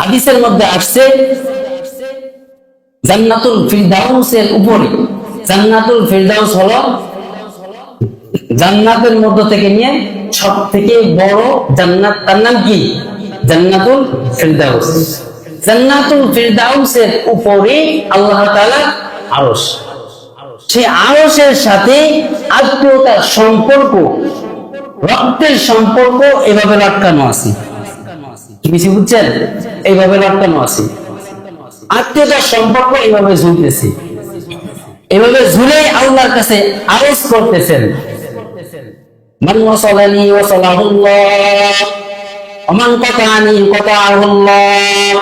হাদিসের মধ্যে আসছে, জান্নাতুল ফিরদাউসের উপরে। জান্নাতুল ফিরদাউস হলো জান্নাতের মধ্য থেকে নিয়ে সব থেকে বড় জান্নাত, তার নাম কি? জান্নাতুল ফিরদাউস। জান্নাতুল ফিরদাউসের উপরে আল্লাহ তাআলা আরশ। সেই আরশের সাথে আত্মীয়তার সম্পর্ক, রক্তের সম্পর্ক এভাবে লটকানো আছে। বেশি বুঝছেন? এইভাবে লটকানো আছে। আত্মীয়তার সম্পর্ক এইভাবে ঝুলতেছে। এভাবে ঝুলে আল্লাহর কাছে আরজ করতেছেন। মান ওয়াসালানি ওয়াসালাহুল্লাহ, ওমান কাতানি কাতাহুল্লাহ।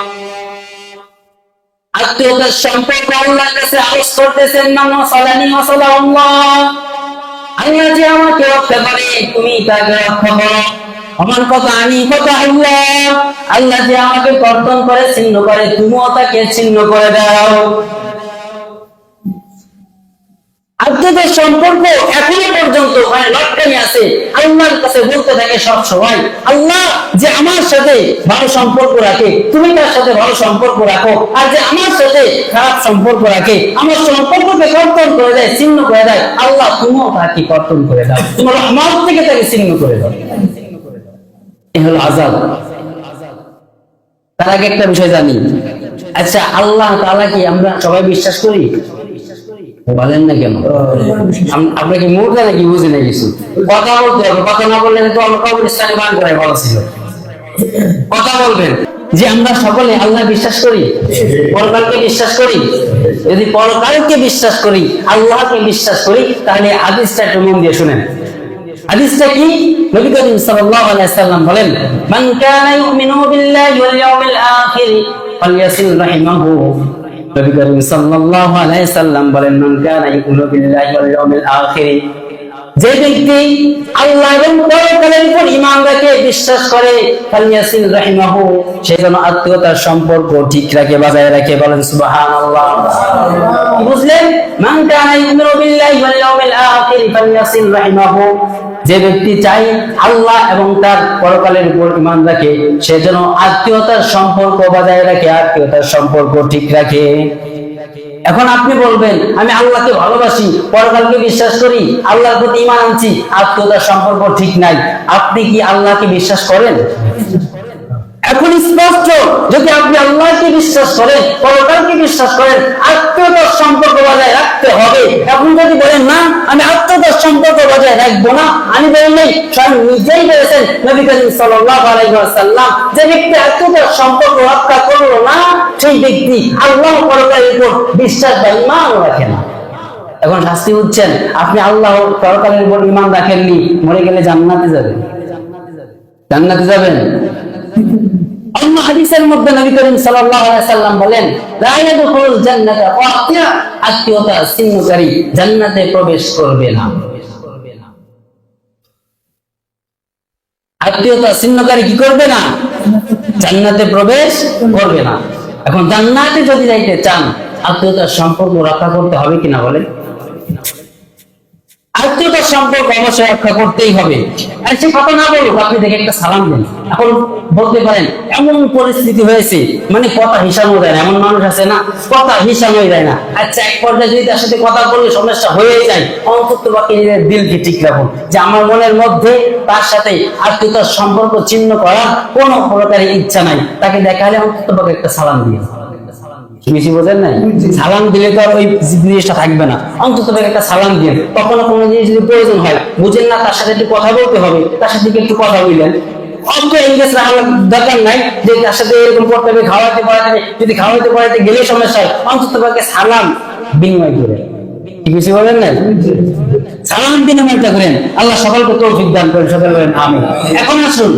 আল্লাহ যে আমাকে রক্ষা করে, তুমি তাকে রক্ষা করো। আমার কথা আমি কথা আল্লাহ আল্লাহ যে আমাকে কর্তন করে ছিন্ন করে, তুমিও তাকে ছিন্ন করে দাও। আত্মীয়দের সম্পর্ক এখনও পর্যন্ত মানে লটকানি আছে। আল্লাহর কাছে বলতে থাকে সব সময়, আল্লাহ যে আমার সাথে ভালো সম্পর্ক রাখে, তুমি তার সাথে ভালো সম্পর্ক রাখো। আর যে আমার সাথে খারাপ সম্পর্ক রাখে, আমার সম্পর্ককে কর্তন করে দেয়, ছিন্ন করে দেয়। আল্লাহ তুমিও তাকে কর্তন করে দাও। তোমার আমার থেকে তাকে ছিন্ন করে দাও। হলো আজাব তার আগে একটা বিষয় জানি। আচ্ছা আল্লাহ তাআলা কি আমরা সবাই বিশ্বাস করি? বলেন না কেন? নাকি কিছু? কথা বলতে হবে, কথা না বললে তো আমরা বান করে ভালো ছিল। কথা বলবেন। যে আমরা সকলে আল্লাহ বিশ্বাস করি, পরকালকে বিশ্বাস করি, যদি পরকালকে বিশ্বাস করি, আল্লাহকে বিশ্বাস করি, তাহলে আদিসটা একটু মন দিয়ে শুনেন। হাদিসটা কি? নবী করিম আলাইহি সাল্লাম বলেন, মান কানা ইউমিনু বিল্লাহি ওয়াল ইয়াউমিল আখির ফালইয়াসিল রাহিমাহু। নবী করিম সাল্লাল্লাহু আলাইহি সাল্লাম বলেন, মান কানা ইউমিনু বিল্লাহি ওয়াল ইয়াউমিল আখির। যে ব্যক্তি আল্লাহ এবং পরকালের উপর ঈমান রাখে বিশ্বাস করে, ফালইয়াসিল রাহিমাহু, সে যেন আত্মীয়তার সম্পর্ক ঠিক রাখে, বজায় রাখে। বলেন, সুবহানাল্লাহ। কি বুঝলেন? মান কানা ইউমিনু বিল্লাহি ওয়াল ইয়াউমিল যে ব্যক্তি চাই আল্লাহ এবং তার পরকালের উপর ইমান রাখে, সে যেন আত্মীয়তার সম্পর্ক বজায় রাখে, আত্মীয়তার সম্পর্ক ঠিক রাখে। এখন আপনি বলবেন, আমি আল্লাহকে ভালোবাসি, পরকালকে বিশ্বাস করি, আল্লাহর প্রতি ইমান আনছি, আত্মীয়তার সম্পর্ক ঠিক নাই। আপনি কি আল্লাহকে বিশ্বাস করেন? এখন স্পষ্ট যদি আপনি আল্লাহকে বিশ্বাস করেন, পরকালকে বিশ্বাস করেন, আত্মীয়তার সম্পর্ক বজায় রাখতে হবে। এখন যদি বলেন, না, আমি আত্মীয়তার সম্পর্ক বজায় রাখব না। আমি বলি, নাই। স্বয়ং নিজেই বলেছেন নবী করিম সাল্লাল্লাহু আলাইহি ওয়াসাল্লাম, যে ব্যক্তি আত্মীয়তার সম্পর্ক রক্ষা করল না, সেই ব্যক্তি আল্লাহ পরকালের উপর বিশ্বাস বা ঈমান রাখে না। এখন শাস্তি হচ্ছেন, আপনি আল্লাহ পরকালের উপর ঈমান রাখেননি, মরে গেলে জান্নাতে যাবেন। জান্নাতে যাবেন? অন্য হাদিসের মধ্যে নবী করিম সাল্লাল্লাহু আলাইহি সাল্লাম বলেন আত্মীয়তা জান্নাতে প্রবেশ করবে না। আত্মীয়তা কি করবে না? জান্নাতে প্রবেশ করবে না। এখন জান্নাতে যদি যাইতে চান আত্মীয়তার সম্পর্ক রক্ষা করতে হবে কিনা বলে আত্মীয়তার সম্পর্ক অবশ্যই রক্ষা করতেই হবে। আর সে কথা না বলুক, আপনি দেখে একটা সালাম দেন। এখন বলতে পারেন, এমন পরিস্থিতি হয়েছে মানে কথা হিসাবও দেয় না, এমন মানুষ আছে না, কথা হিসাবই দেয় না। আচ্ছা এক পর্যায়ে যদি তার সাথে কথা বললে সমস্যা হয়ে যায়, অন্তত বাকি নিজের দিলকে ঠিক রাখুন। যে আমার মনের মধ্যে তার সাথে আত্মীয়তার সম্পর্ক ছিন্ন করার কোনো প্রকারের ইচ্ছা নাই, তাকে দেখালে অন্তত বাকি একটা সালাম দিয়ে বেশি বোঝেন না সালাম দিলে তো আর ওই জিনিসটা থাকবে না। অন্তত একটা সালাম কখনো কোনো জিনিস যদি প্রয়োজন হয় বুঝেন না তার সাথে একটু কথা বলতে হবে তার সাথে একটু কথা বললেন। এঙ্গেজ রাখার দরকার নাই যে তার সাথে এরকম করতে হবে খাওয়াতে পড়াতে যদি খাওয়াতে পড়াতে গেলে সমস্যা হয় অন্তত সালাম বিনিময় করে কি বেশি বলেন না সালাম বিনিময়টা করেন। আল্লাহ সকলকে তৌফিক দান করেন সকল বলেন আমি এখন আসুন।